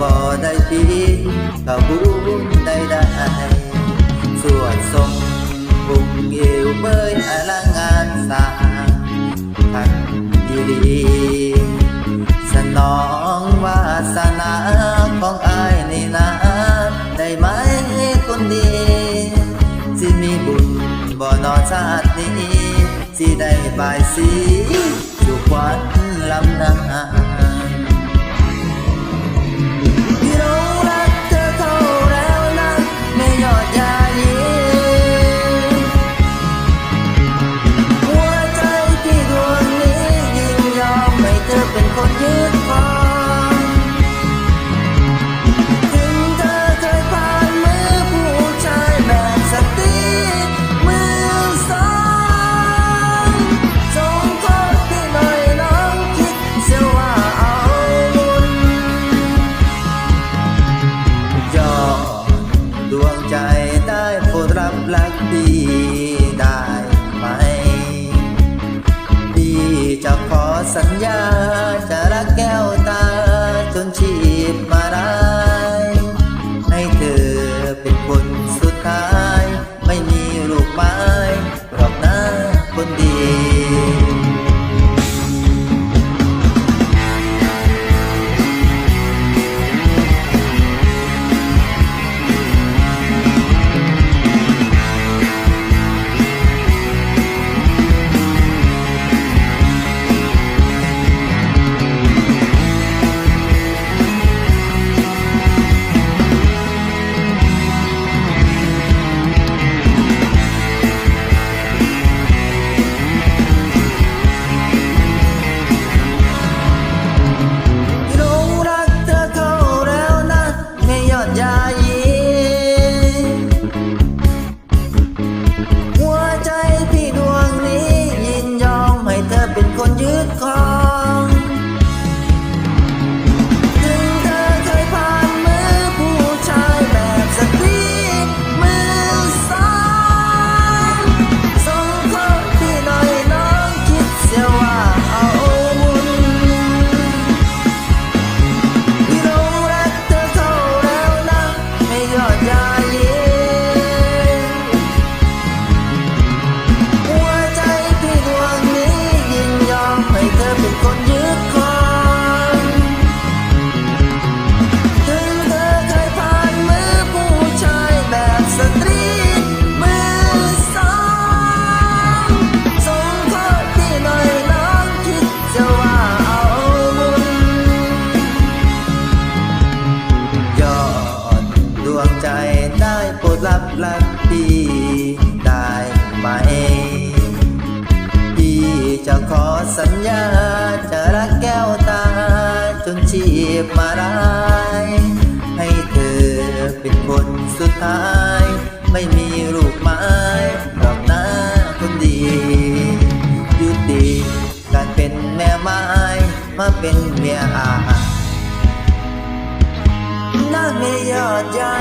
บ่ได้ผิดก็บุญได้ได้สวดทรงบุงเอวเบยอลังงานสาทักดีดีสนองวาสนาของอายนี่นะได้ไหมคนดีสิมีบุญบ่นอชาตินี้สิได้บายสีอยู่ควันลำนา รักดีได้ไหมพี่จะขอสัญญาจะรักแก้วตาจนชีพมารา ได้โปรดรับรักดีได้ไหม พี่จะขอสัญญา จะรักแก้วตา จนชีพมาได้ให้เธอเป็นคนสุดท้าย ไม่มีลูกไม้ดอกหน้าคนดียุติการเป็นแม่ไม้มาเป็นเมียอานาไม่ยอดใหญ่